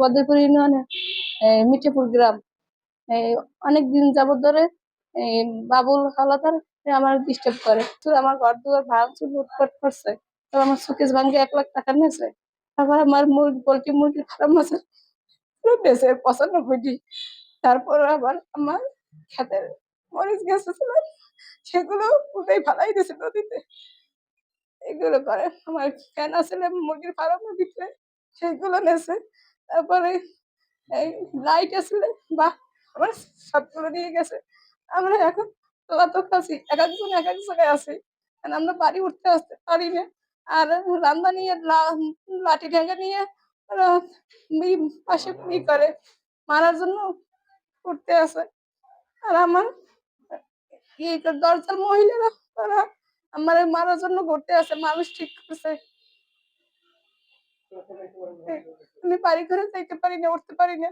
বদ্রপুর ইউনিয়নে মিঠাপুর গ্রাম। অনেক দিন যাবত ধরে বাবুল হালাদার আমার ডিস্টার্ব করে। আমার ঘর দুয়ার ভাঙচুর লুটপাট করছে। আমার সুকেশ ভাঙ্গে এক লাখ টাকা নিয়েছে। তারপর আমার মুরগি, পোল্ট্রি মুরগি ফার্ম আছে দেশে পঁচানব্বইটি তারপর আবার আমার খেতের মরিচ গাছ ছিল। সেগুলো উঠেই ফালাই দিয়েছে নদীতে। এগুলো করে। আমার ক্যান আসলে মুরগির ফার্মের ভিতরে সেগুলো নেছে তারপরে এই লাইট আসলে বা আমার সবগুলো নিয়ে গেছে। আমরা এখন পলাতক আছি, এক একজন এক এক জায়গায় আছি। কারণ আমরা বাড়ি উঠতে আসতে পারি না। আর রান্না নিয়ে লাঠি ঠেঙ্গা নিয়ে ওরা পাশে ই করে, মারার জন্য উঠতে আসে। আর আমার ই, দরজার মহিলারা তারা আমার মারার জন্য ঘুরতে আসে, মানুষ ঠিক করছে। আমি বাড়ি ঘরে যাইতে পারি না উঠতে পারি না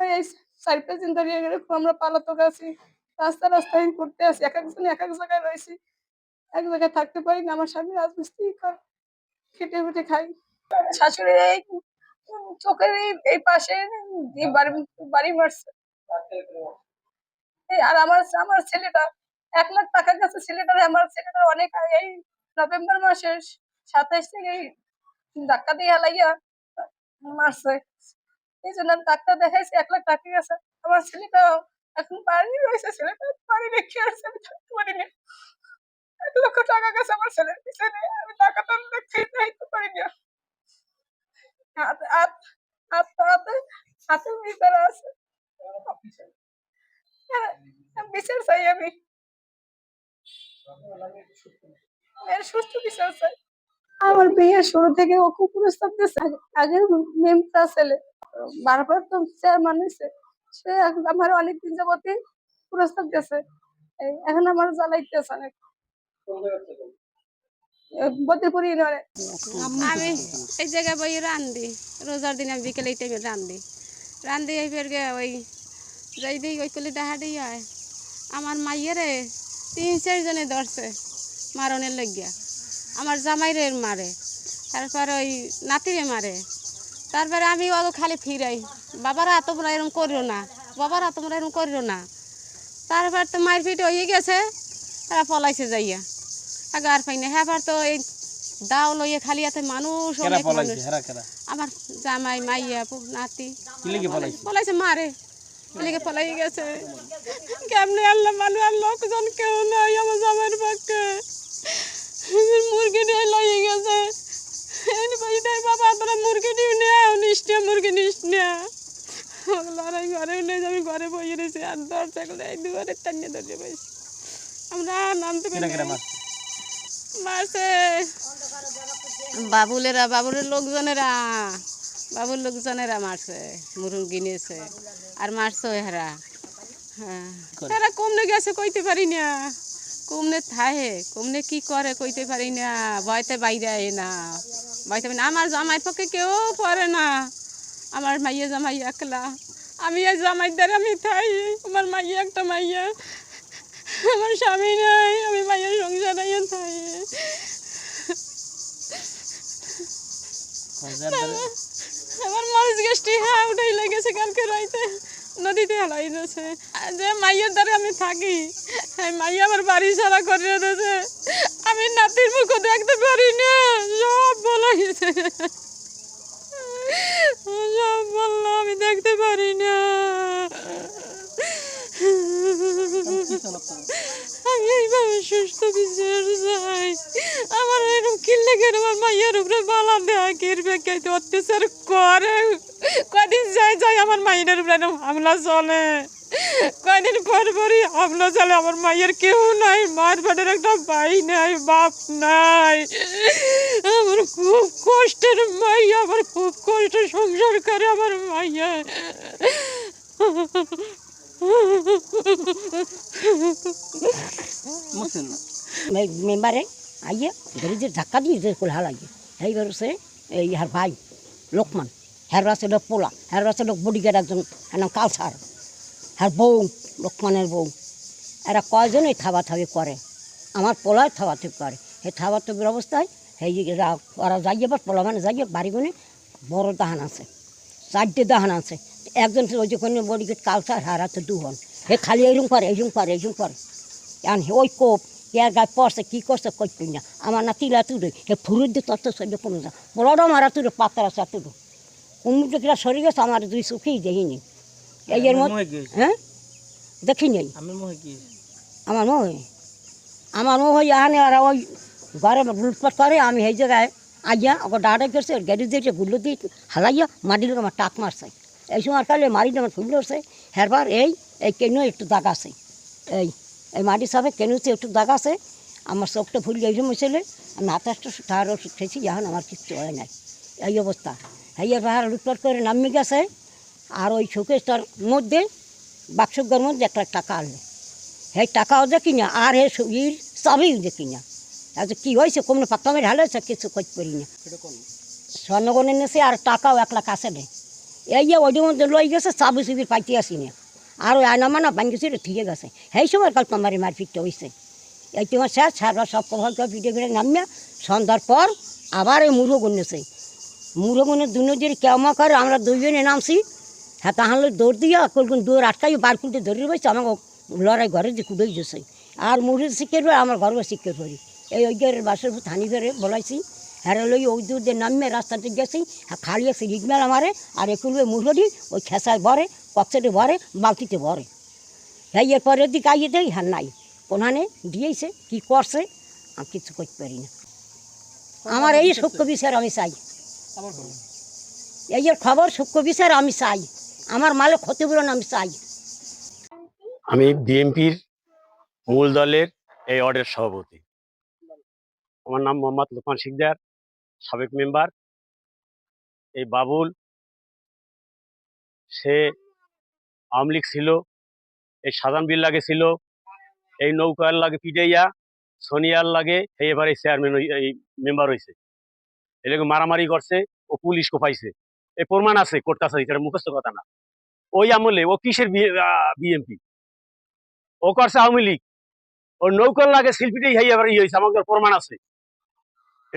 এই চার দিন ধরে আমরা পালাতক আছি। রাস্তা রাস্তায় ঘুরতে আসি, এক একজন এক এক জায়গায় রয়েছি। এক জায়গায় থাকতে পারি না, আমার স্বামী রাজমিস্ত্রি করে খেটে খুটে খাই। শাশুড়ি এই চোখের এই পাশে বাড়ি বাড়ি মারছে আর আমার আমার ছেলেটা, এক লাখ টাকা গেছে ছেলেটার, আমার ছেলেটার অনেক এই নভেম্বর মাসের সাতাইশ থেকে ধাক্কা দিয়ে হালাইয়া মারছে এই জন্য ডাক্তার দেখাইছি এক লাখ টাকা গেছে। আমার ছেলেটা এখন বাড়ি রয়েছে ছেলেটা বাড়ি রেখে আসছে আমি থাকতে পারি না এক লক্ষ টাকা গেছে আমার ছেলের পিছনে আমি টাকাটা দেখতে যাইতে পারি না হাত হাত হাত হাতে হাতে ভিতরে আছে। হ্যাঁ, বিচার চাই আমি সুস্থ বিচার চাই। আমার বিয়ের শুরু থেকে ও খুব প্রস্তাব দিয়েছে। আগে- আগে মেমতা ছেলে। বারবার তো চেয়ারম্যান হয়েছে। সে আমার অনেক দিন যাবতই প্রস্তাব দিয়েছে। এখন আমার জ্বালাইতেছে অনেক। আমি এই জায়গায় বই রান্ধি। রোজার দিন আমি বিকেলে এই টাইমে রান্ধি। রান্ধি এই ফের গে ওই যাই দিই ওই দেখা দিই হয়। আমার মাইয়েরে তিন চারজনে ধরছে মারণের লজ্ঞা আমার জামাইরে মারে তারপরে ওই নাতিরে মারে। তারপরে আমি অত খালি ফিরাই বাবারা তোমরা এরকম করিও না বাবারা তোমরা এরকম করিও না। তারপর তো মায়ের পিঠে হয়ে গেছে তারা পলাইছে যাইয়া। আগে আর পাই না হ্যাঁ তো এই দাও লইয়ে খালি এতে মানুষ অনেক মানুষ। আমার জামাই মাইয়া নাতি। পলাইছে? পলাইছে মারে। এদিকে পলাই গেছে? কেমনে আল্লাহ মানুষ আর লোকজন কেউ নাই আমার জামাইয়ের পক্ষে। মুরগি নিয়ে লইয়ে গেছে। এই ভাই বাবা তোরা মুরগি নিয়ে নে নিস নে মুরগি নিস না লড়াই ঘরে নিয়ে আমি ঘরে বসে রয়েছি আর দরজা করে এই দুয়ারে টানিয়ে ধরে বসে আমরা নামতে পারি মারছে? মারছে। বাবুলেরা বাবুলের লোকজনেরা বাবুর লোকজনেরা মারছে মুরগি নিয়েছে। আর মারছে হেরা। হ্যাঁ? এরা কমনে গেছে কইতে পারি না। কমনে থাহে কমনে কি করে কইতে পারি না ভয়তে বাইরে আয় না ভয়তে পারি না। আমার জামাই পক্ষে কেউ পড়ে না। আমার মাইয়া জামাই একলা। আমি এই জামাই দ্বারা আমি থাই। আমার মাইয়া একটা মাইয়া। আমার স্বামী নাই। আমি মাইয়ের সংসার আইয়া থাই। আমার মরিচ গাছটি হ্যাঁ উঠাই লেগেছে কালকে রাইতে। নদীতে হেলাই দিয়েছে। যে মাইয়ের দ্বারা আমি থাকি মাইয়া আমার বাড়ি সারা করে দিয়েছে। আমি নাতির মুখ দেখতে পারি না। সব বলা গেছে। সব বলল, আমি দেখতে পারি না। আমি এইভাবে সুস্থ বিচার চাই। আমার এরকম কিনলে কেন আমার মাইয়ের উপরে বলা দেয় কিরবে কেটে অত্যাচার যাই, আমার মাইয়ের উপরে হামলা চলে। কয়দিন পর পরই হামলা চলে, আমার মাইয়ের কেউ নাই, মার পেটের একটা ভাই নাই, বাপ নাই। আমার খুব কষ্টের মাইয়া আমার খুব কষ্টে সংসার করে আমার মাইয়া। মেম্বারে আইয়ে, গরিজের ধাক্কা দিয়ে যে কোল হালাইয়ে এইবার সে এই হার ভাই, লোকমান। হ্যার লোক পোলা হ্যার আছে লোক বডিগার্ড একজন হ্যাঁ নাম কালসার হ্যার বউ, লোকমানের বউ। এরা কয়জনই থাবা থাবি করে? আমার পোলায় থাবাথাবি করে। সেই থাবাথাবির অবস্থায় সেই ওরা যাইয়ে বা পোলা মানে যাইয়ে বাড়ি গুনে বড় দাহান আছে, চারটে দাহান আছে। একজন ওই যে কোনো বডিগেট কালচার হারাতে দুহন হে খালি এইরকম করে এইরকম করে এইরকম করে। এখন ওই কোপ ইয়ার গায়ে পড়ছে, কী করছে, কই না। আমার না তিলা তুলে হে ফুরুর দিয়ে তত্ত্ব সহ্য কোনো যা বড় মারা তুলে পাতার আছে তুলো কুমুটো কিরা সরে গেছে আমার দুই চোখেই দেখিনি। এই এর মধ্যে হ্যাঁ? দেখি নেই? আমি আমার মনে আমার মনে হয় আর ওই ঘরে লুটপাট করে আমি সেই জায়গায় আইয়া ওকে ডাটা করছে গাড়ি দিয়ে গুলো দিয়ে হালাইয়া মাটির আমার টাক মারছে। এই সময় কালে মারি আমার ফুল ধরছে। হেরবার এই এই কেন একটু দাগ আছে। এই এই মাটির সাথে কেনুতে একটু দাগ আছে। আমার চোখটা ফুল এই সময় ছেলে। আমি আতাশটা তার ওষুধ খেয়েছি এখন আমার কিচ্ছু হয় নাই। এই অবস্থা। হেয়ার পাহাড় লুটপাট করে নামি গেছে। আর ওই শোকেসটার মধ্যে বাক্সগর মধ্যে একটা টাকা আনলে। সেই টাকাও দেখি না আর হে ইর চাবিও দেখি না আচ্ছা কী হয়েছে? কোনো পাত্তা মেরে হালেছে কিছু করতে পারি না। স্বর্ণগণে নেছে আর টাকাও এক লাখ আছে নেই এই যে ওইটার মধ্যে লই গেছে চাবি চুবির পাইতে আসি না। আর ওই আয়না মানা ভাঙ্গিছে ঠিক গেছে। সেই সময় কাল তোমারই মারপিটটা হয়েছে এই তোমার শেষ সারা সব কথা ভিডিও ফিরে নামিয়া সন্ধ্যার পর আবার এই মুরো গুনেছে মুরো গুনে দুজনের কেমা করে আমরা দুজনে নামছি। হ্যাঁ তাহলে দৌড় দিয়া কোন দৌড় আটকাই বার খুলতে ধরে রয়েছে, আমাকে লড়াই ঘরে যে কুড়ে গেছে। আর মুড়ির শিখে রয়ে আমার ঘরে শিখে করি এই ওইগের বাসের থানি ধরে বলাইছি হ্যাঁ লই ওই দূর নামিয়ে রাস্তাতে গেছি হ্যাঁ খালি আছে রিগমেল আমারে, আর একুলবে মুরগি ওই খেসায় ভরে, কক্সেটে ভরে বালতিতে ভরে। হ্যাঁ এর পরের দিকে আইয়ে দেয় হ্যাঁ নাই। কোনখানে দিয়েছে, কি করছে, আমি কিছু করতে পারি না। আমার এই সূক্ষ্ম বিচার আমি চাই। এই এর খবর সূক্ষ্ম বিচার আমি চাই। আমার মালে ক্ষতিপূরণ আমি চাই। আমি বিএনপির মূল দলের এই ওয়ার্ডের সভাপতি। আমার নাম মোহাম্মদ লোকমান শিকদার সাবেক মেম্বার। এই বাবুল সে আওয়ামী লীগ ছিল এই সাজান বিল লাগে ছিল এই নৌকার লাগে পিটাইয়া সোনিয়ার লাগে এই এবার এই চেয়ারম্যান এই মেম্বার হয়েছে এলাকে মারামারি করছে, ও পুলিশ কোপাইছে। এই প্রমাণ আছে কোর্ট কাছে এটা মুখস্থ কথা না। ওই আমলে ও কিসের বিএমপি? ও করছে আওয়ামী লীগ। ওর নৌকর লাগে, শিল্পীটাই হাই এবার ইয়ে হয়েছে আমাকে প্রমাণ আছে।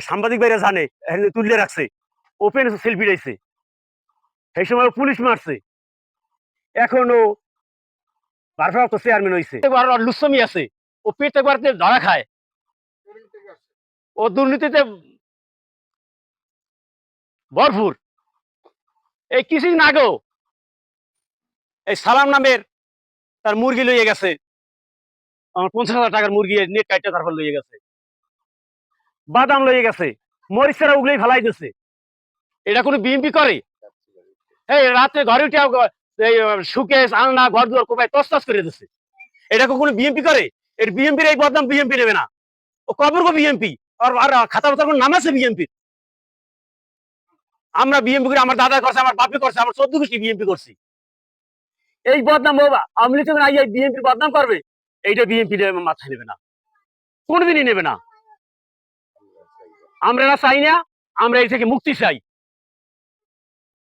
সাংবাদিক বাইরে জানে, এখানে তুলে রাখছে, ওপেন সেলফি রয়েছে সেই সময় পুলিশ মারছে। এখন ভারপ্রাপ্ত চেয়ারম্যান হয়েছে লুসমি আছে। ও পেট একবার ধরা খায়। ও দুর্নীতিতে ভরপুর। এই কিছুদিন আগেও এই সালাম নামের তার মুরগি লইয়ে গেছে। আমার পঞ্চাশ হাজার টাকার মুরগি নেট কাটতে তারপর লইয়ে গেছে। বাদাম লইয়ে গেছে। মরিচেরা উগলেই ফেলাই দিচ্ছে এটা কোনো বিএমপি করে? এই রাতে ঘরে উঠে সুকেশ, আলনা ঘর দুয়ার কোপায় তস তস করে দিচ্ছে এটা কোনো বিএমপি করে? এর বিএমপির এই বদনাম বিএমপি নেবে না। ও কবর গো বিএমপি আর খাতা কোনো নাম আছে বিএমপি আমরা বিএমপি করি, আমার দাদা করছে, আমার বাপি করছে, আমার চোদ্দ গোষ্ঠী বিএমপি করছি। এই বদনাম বাবা আমলি যখন আইয়া বিএনপির বদনাম করবে, এইটা বিএনপি মাথায় নেবে না। কোনোদিনই নেবে না। আমরা না চাই না, আমরা এই থেকে মুক্তি চাই।